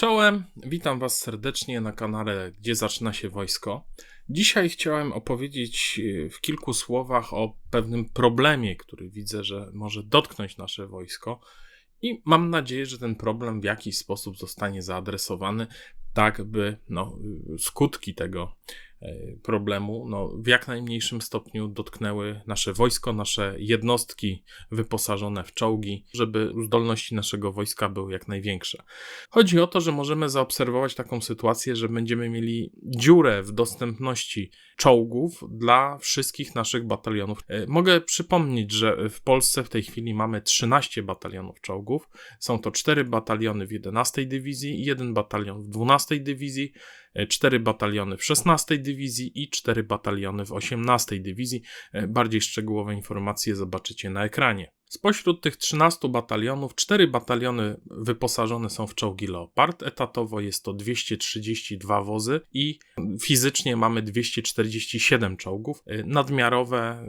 Czołem, witam Was serdecznie na kanale Gdzie zaczyna się wojsko. Dzisiaj chciałem opowiedzieć e, w kilku słowach o pewnym problemie, który widzę, że może dotknąć nasze wojsko. I mam nadzieję, że ten problem w jakiś sposób zostanie zaadresowany, tak by no, skutki tego E, problemu no, w jak najmniejszym stopniu dotknęły nasze wojsko, nasze jednostki wyposażone w czołgi, żeby zdolności naszego wojska były jak największe. Chodzi o to, że możemy zaobserwować taką sytuację, że będziemy mieli dziurę w dostępności czołgów dla wszystkich naszych batalionów. E, mogę przypomnieć, że w Polsce w tej chwili mamy 13 batalionów czołgów. Są to 4 bataliony w 11 dywizji, 1 batalion w 12 dywizji, 4 e, bataliony w 16 dywizji i 4 bataliony w 18 dywizji. E, bardziej szczegółowe informacje zobaczycie na ekranie. Spośród tych 13 batalionów, 4 bataliony wyposażone są w czołgi Leopard. Etatowo jest to 232 wozy i fizycznie mamy 247 czołgów. E, nadmiarowe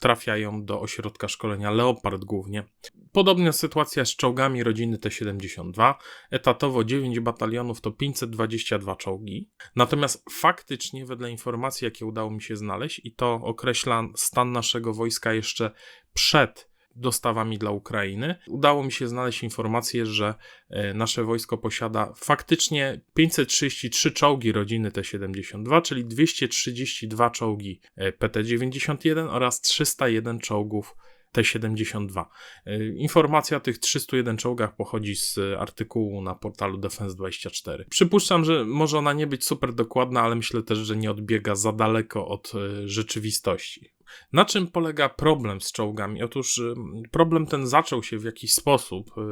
trafiają do ośrodka szkolenia Leopard głównie. Podobna sytuacja z czołgami rodziny T-72. Etatowo 9 batalionów to 522 czołgi. Natomiast faktycznie, wedle informacji, jakie udało mi się znaleźć, i to określa stan naszego wojska jeszcze przed dostawami dla Ukrainy. Udało mi się znaleźć informację, że e, nasze wojsko posiada faktycznie 533 czołgi rodziny T-72, czyli 232 czołgi e, PT-91 oraz 301 czołgów T-72. Y, informacja o tych 301 czołgach pochodzi z artykułu na portalu Defense24. Przypuszczam, że może ona nie być super dokładna, ale myślę też, że nie odbiega za daleko od rzeczywistości. Na czym polega problem z czołgami? Otóż y, problem ten zaczął się w jakiś sposób yy,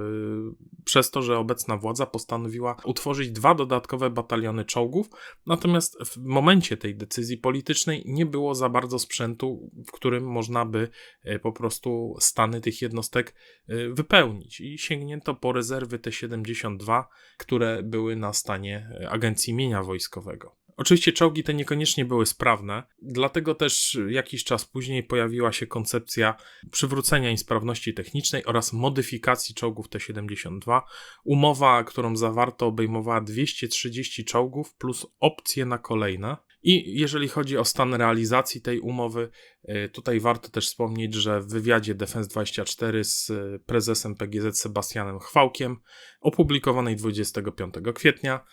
przez to, że obecna władza postanowiła utworzyć dwa dodatkowe bataliony czołgów, natomiast w momencie tej decyzji politycznej nie było za bardzo sprzętu, w którym można by yy, po prostu stany tych jednostek yy, wypełnić i sięgnięto po rezerwy T-72, które były na stanie y, Agencji Mienia Wojskowego. Oczywiście czołgi te niekoniecznie były sprawne, dlatego też jakiś czas później pojawiła się koncepcja przywrócenia im sprawności technicznej oraz modyfikacji czołgów T-72. Umowa, którą zawarto, obejmowała 230 czołgów plus opcje na kolejne. I jeżeli chodzi o stan realizacji tej umowy, y, tutaj warto też wspomnieć, że w wywiadzie Defense 24 z prezesem PGZ Sebastianem Chwałkiem, opublikowanej 25 kwietnia,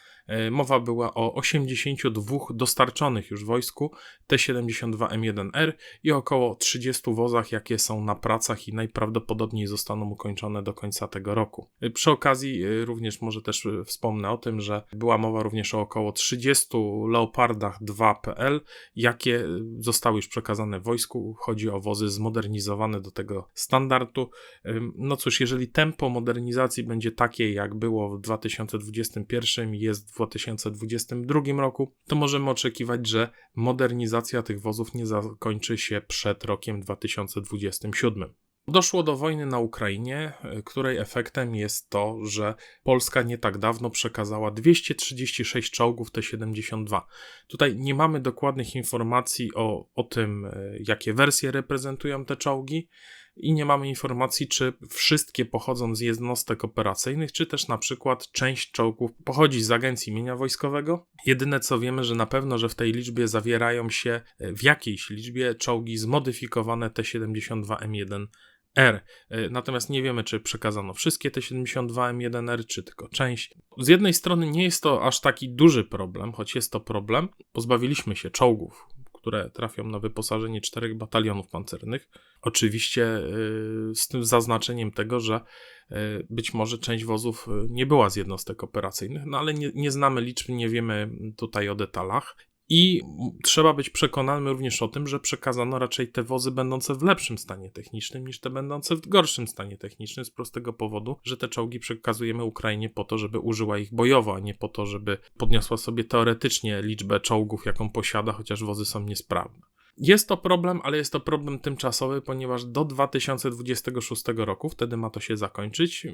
mowa była o 82 dostarczonych już wojsku T-72M1R i około 30 wozach, jakie są na pracach i najprawdopodobniej zostaną ukończone do końca tego roku. E, przy okazji e, również może też wspomnę o tym, że była mowa również o około 30 Leopardach 2PL, jakie zostały już przekazane wojsku. Chodzi o wozy zmodernizowane do tego standardu. No cóż, jeżeli tempo modernizacji będzie takie, jak było w 2021 jest w 2022 roku, to możemy oczekiwać, że modernizacja tych wozów nie zakończy się przed rokiem 2027. Doszło do wojny na Ukrainie, której efektem jest to, że Polska nie tak dawno przekazała 236 czołgów T-72. Tutaj nie mamy dokładnych informacji o, o tym, jakie wersje reprezentują te czołgi i nie mamy informacji, czy wszystkie pochodzą z jednostek operacyjnych, czy też na przykład część czołgów pochodzi z Agencji Mienia Wojskowego. Jedyne co wiemy, że na pewno, że w tej liczbie zawierają się e, w jakiejś liczbie czołgi zmodyfikowane T-72M1 R. E, natomiast nie wiemy, czy przekazano wszystkie te 72M1R, czy tylko część. Z jednej strony nie jest to aż taki duży problem, choć jest to problem. Pozbawiliśmy się czołgów, które trafią na wyposażenie czterech batalionów pancernych. Oczywiście y, z tym zaznaczeniem tego, że y, być może część wozów y, nie była z jednostek operacyjnych, no ale nie, nie znamy liczb, nie wiemy tutaj o detalach. I trzeba być przekonanym również o tym, że przekazano raczej te wozy będące w lepszym stanie technicznym niż te będące w gorszym stanie technicznym, z prostego powodu, że te czołgi przekazujemy Ukrainie po to, żeby użyła ich bojowo, a nie po to, żeby podniosła sobie teoretycznie liczbę czołgów, jaką posiada, chociaż wozy są niesprawne. Jest to problem, ale jest to problem tymczasowy, ponieważ do 2026 roku, wtedy ma to się zakończyć,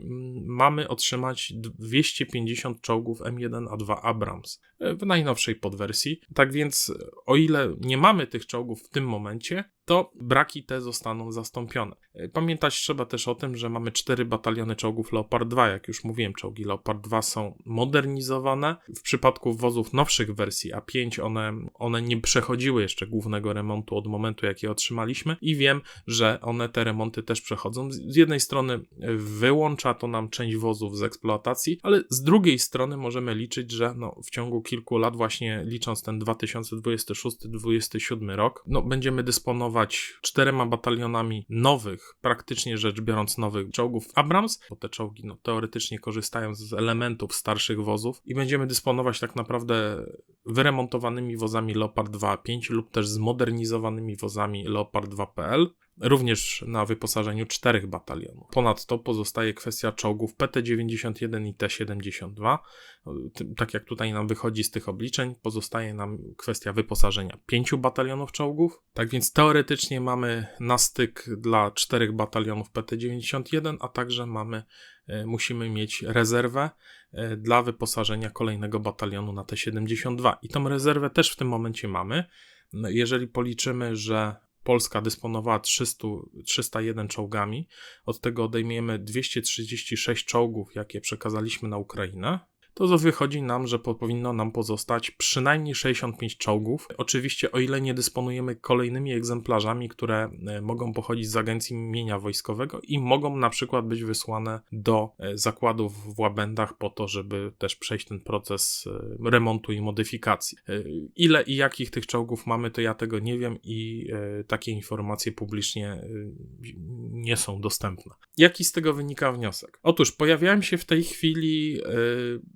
mamy otrzymać 250 czołgów M1A2 Abrams w najnowszej podwersji. Tak więc, o ile nie mamy tych czołgów w tym momencie, to braki te zostaną zastąpione. Pamiętać trzeba też o tym, że mamy cztery bataliony czołgów Leopard 2. Jak już mówiłem, czołgi Leopard 2 są modernizowane. W przypadku wozów nowszych wersji A5 one, one nie przechodziły jeszcze głównego remontu od momentu, jak je otrzymaliśmy i wiem, że one te remonty też przechodzą. Z jednej strony wyłącza to nam część wozów z eksploatacji, ale z drugiej strony możemy liczyć, że no, w ciągu kilku lat, właśnie licząc ten 2026-2027 rok, no, będziemy dysponować czterema batalionami nowych, praktycznie rzecz biorąc nowych czołgów Abrams, bo te czołgi no, teoretycznie korzystają z elementów starszych wozów i będziemy dysponować tak naprawdę wyremontowanymi wozami Leopard 2.5 lub też zmodernizowanymi wozami Leopard 2.pl również na wyposażeniu czterech batalionów. Ponadto pozostaje kwestia czołgów PT-91 i T-72. Tak jak tutaj nam wychodzi z tych obliczeń, pozostaje nam kwestia wyposażenia pięciu batalionów czołgów. Tak więc teoretycznie mamy na styk dla czterech batalionów PT-91, a także mamy e, musimy mieć rezerwę e, dla wyposażenia kolejnego batalionu na T-72. I tą rezerwę też w tym momencie mamy. No, jeżeli policzymy, że Polska dysponowała 300, 301 czołgami, od tego odejmiemy 236 czołgów, jakie przekazaliśmy na Ukrainę, to wychodzi nam, że powinno nam pozostać przynajmniej 65 czołgów. Oczywiście, o ile nie dysponujemy kolejnymi egzemplarzami, które e, mogą pochodzić z Agencji Mienia Wojskowego i mogą na przykład być wysłane do e, zakładów w Łabędach po to, żeby też przejść ten proces e, remontu i modyfikacji. Ile i jakich tych czołgów mamy, to ja tego nie wiem i takie informacje publicznie nie są dostępne. Jaki z tego wynika wniosek? Otóż pojawiają się w tej chwili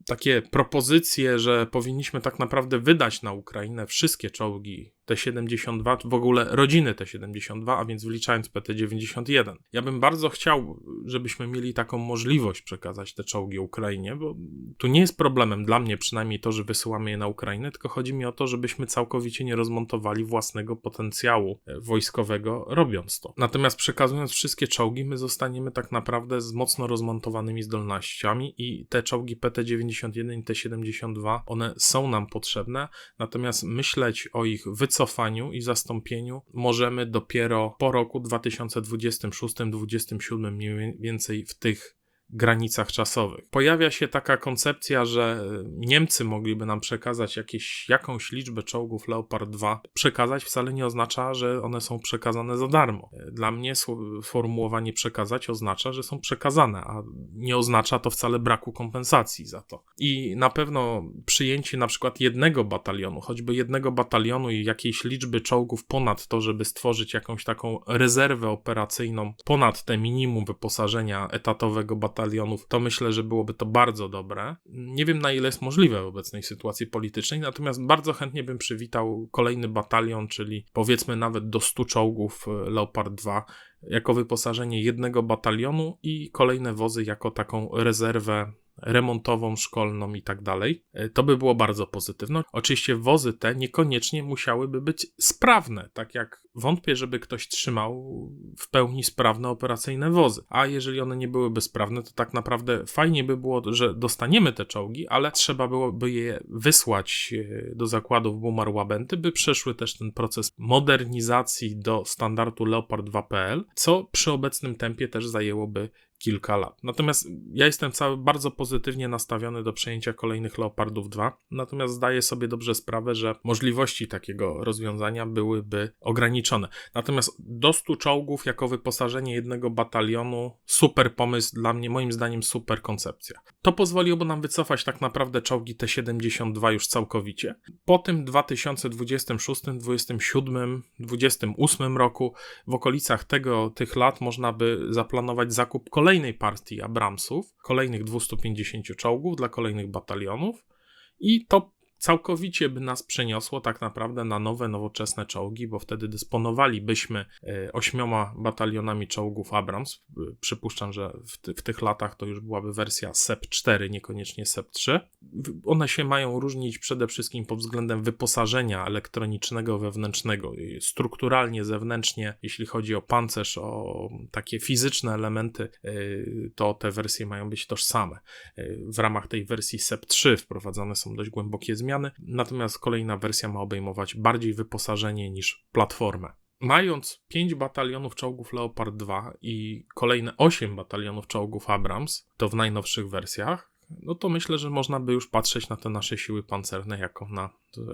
takie propozycje, że powinniśmy tak naprawdę wydać na Ukrainę wszystkie czołgi T-72, w ogóle rodziny T-72, a więc wliczając PT-91. Ja bym bardzo chciał, żebyśmy mieli taką możliwość przekazać te czołgi Ukrainie, bo tu nie jest problemem dla mnie przynajmniej to, że wysyłamy je na Ukrainę, tylko chodzi mi o to, żebyśmy całkowicie nie rozmontowali własnego potencjału e, wojskowego robiąc to. Natomiast przekazując wszystkie czołgi, my zostaniemy tak naprawdę z mocno rozmontowanymi zdolnościami i te czołgi PT-91 i T-72, one są nam potrzebne, natomiast myśleć o ich wycofaniu wycofaniu i zastąpieniu możemy dopiero po roku 2026-2027 mniej więcej w tych granicach czasowych. Pojawia się taka koncepcja, że Niemcy mogliby nam przekazać jakieś, jakąś liczbę czołgów Leopard 2. Przekazać wcale nie oznacza, że one są przekazane za darmo. Dla mnie sformułowanie przekazać oznacza, że są przekazane, a nie oznacza to wcale braku kompensacji za to. I na pewno przyjęcie na przykład jednego batalionu, choćby jednego batalionu i jakiejś liczby czołgów ponad to, żeby stworzyć jakąś taką rezerwę operacyjną ponad te minimum wyposażenia etatowego batalionu, batalionów, to myślę, że byłoby to bardzo dobre. Nie wiem na ile jest możliwe w obecnej sytuacji politycznej, natomiast bardzo chętnie bym przywitał kolejny batalion, czyli powiedzmy nawet do 100 czołgów e, Leopard 2 jako wyposażenie jednego batalionu i kolejne wozy jako taką rezerwę remontową, szkolną i tak dalej, e, to by było bardzo pozytywne. Oczywiście wozy te niekoniecznie musiałyby być sprawne, tak jak wątpię, żeby ktoś trzymał w pełni sprawne operacyjne wozy. A jeżeli one nie byłyby sprawne, to tak naprawdę fajnie by było, że dostaniemy te czołgi, ale trzeba byłoby je wysłać e, do zakładów Bumar Łabenty, by przeszły też ten proces modernizacji do standardu Leopard 2.pl, co przy obecnym tempie też zajęłoby kilka lat. Natomiast ja jestem cały bardzo pozytywnie nastawiony do przejęcia kolejnych Leopardów 2, natomiast zdaję sobie dobrze sprawę, że możliwości takiego rozwiązania byłyby ograniczone. Natomiast do 100 czołgów jako wyposażenie jednego batalionu, super pomysł, dla mnie moim zdaniem super koncepcja. To pozwoliłoby nam wycofać tak naprawdę czołgi T-72 już całkowicie. Po tym 2026, 2027, 2028 roku, w okolicach tego, tych lat można by zaplanować zakup kolejnych kolejnej partii Abramsów, kolejnych 250 czołgów dla kolejnych batalionów i to całkowicie by nas przeniosło tak naprawdę na nowe, nowoczesne czołgi, bo wtedy dysponowalibyśmy e, ośmioma batalionami czołgów Abrams. Przypuszczam, że w, ty, w tych latach to już byłaby wersja SEP 4, niekoniecznie SEP 3. One się mają różnić przede wszystkim pod względem wyposażenia elektronicznego wewnętrznego, strukturalnie, zewnętrznie, jeśli chodzi o pancerz, o takie fizyczne elementy, e, to te wersje mają być tożsame. E, w ramach tej wersji SEP 3 wprowadzane są dość głębokie zmiany zmiany, natomiast kolejna wersja ma obejmować bardziej wyposażenie niż platformę. mając 5 batalionów czołgów Leopard 2 i kolejne 8 batalionów czołgów Abrams, to w najnowszych wersjach, no to myślę, że można by już patrzeć na te nasze siły pancerne jako na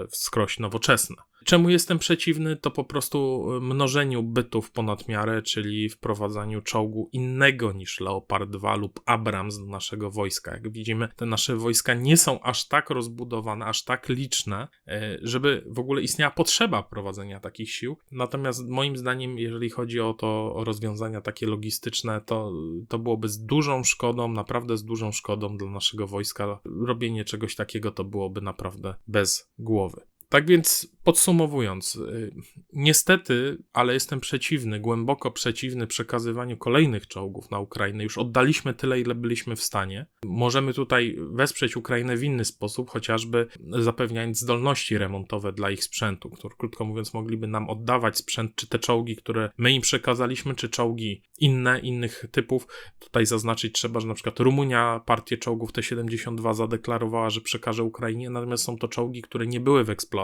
wskroś nowoczesne. Czemu jestem przeciwny? To po prostu mnożeniu bytów ponad miarę, czyli wprowadzaniu czołgu innego niż Leopard 2 lub Abrams do naszego wojska. Jak widzimy, te nasze wojska nie są aż tak rozbudowane, aż tak liczne, e, żeby w ogóle istniała potrzeba prowadzenia takich sił. Natomiast moim zdaniem, jeżeli chodzi o to o rozwiązania takie logistyczne, to, to byłoby z dużą szkodą, naprawdę z dużą szkodą dla naszego wojska. Robienie czegoś takiego to byłoby naprawdę bez głowy. Tak więc podsumowując, y, niestety, ale jestem przeciwny, głęboko przeciwny przekazywaniu kolejnych czołgów na Ukrainę. Już oddaliśmy tyle, ile byliśmy w stanie. Możemy tutaj wesprzeć Ukrainę w inny sposób, chociażby zapewniając zdolności remontowe dla ich sprzętu, który krótko mówiąc mogliby nam oddawać sprzęt, czy te czołgi, które my im przekazaliśmy, czy czołgi inne, innych typów. Tutaj zaznaczyć trzeba, że na przykład Rumunia partię czołgów T-72 zadeklarowała, że przekaże Ukrainie, natomiast są to czołgi, które nie były w eksploatacji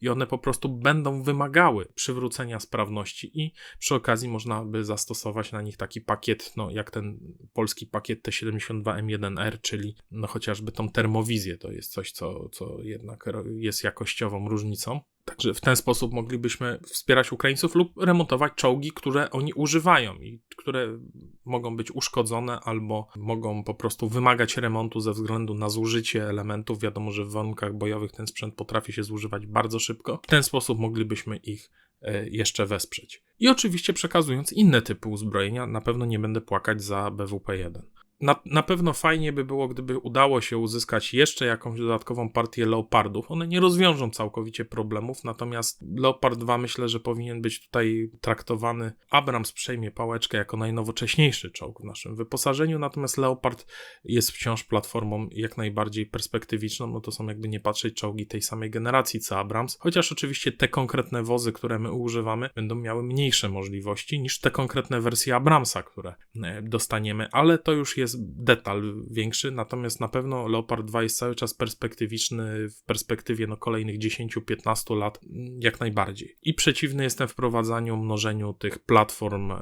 i one po prostu będą wymagały przywrócenia sprawności i przy okazji można by zastosować na nich taki pakiet, no jak ten polski pakiet T72M1R, czyli no chociażby tą termowizję, to jest coś, co, co jednak jest jakościową różnicą. Także w ten sposób moglibyśmy wspierać Ukraińców lub remontować czołgi, które oni używają i które mogą być uszkodzone albo mogą po prostu wymagać remontu ze względu na zużycie elementów. Wiadomo, że w warunkach bojowych ten sprzęt potrafi się zużywać bardzo szybko. W ten sposób moglibyśmy ich e, jeszcze wesprzeć. I oczywiście przekazując inne typy uzbrojenia, na pewno nie będę płakać za BWP-1. Na, na pewno fajnie by było, gdyby udało się uzyskać jeszcze jakąś dodatkową partię Leopardów. One nie rozwiążą całkowicie problemów, natomiast Leopard 2 myślę, że powinien być tutaj traktowany. Abrams przejmie pałeczkę jako najnowocześniejszy czołg w naszym wyposażeniu, natomiast Leopard jest wciąż platformą jak najbardziej perspektywiczną. No to są jakby nie patrzeć czołgi tej samej generacji co Abrams, chociaż oczywiście te konkretne wozy, które my używamy, będą miały mniejsze możliwości niż te konkretne wersje Abramsa, które e, dostaniemy, ale to już jest jest detal większy, natomiast na pewno Leopard 2 jest cały czas perspektywiczny w perspektywie no, kolejnych 10-15 lat, mm, jak najbardziej. I przeciwny jestem wprowadzaniu, mnożeniu tych platform e,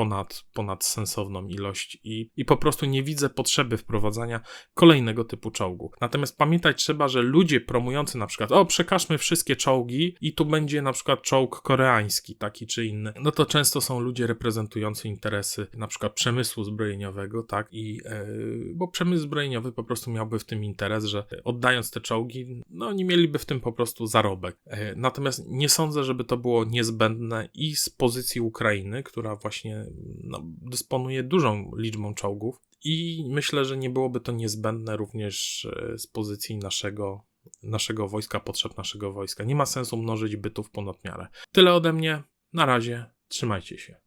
ponad, ponad sensowną ilość i, i po prostu nie widzę potrzeby wprowadzania kolejnego typu czołgu. Natomiast pamiętać trzeba, że ludzie promujący na przykład, o przekażmy wszystkie czołgi i tu będzie na przykład czołg koreański, taki czy inny, no to często są ludzie reprezentujący interesy na przykład przemysłu zbrojeniowego, tak, i e, bo przemysł zbrojeniowy po prostu miałby w tym interes, że oddając te czołgi, no oni mieliby w tym po prostu zarobek. E, natomiast nie sądzę, żeby to było niezbędne i z pozycji Ukrainy, która właśnie no, dysponuje dużą liczbą czołgów, i myślę, że nie byłoby to niezbędne również e, z pozycji naszego, naszego wojska, potrzeb naszego wojska. Nie ma sensu mnożyć bytów ponad miarę. Tyle ode mnie. Na razie. Trzymajcie się.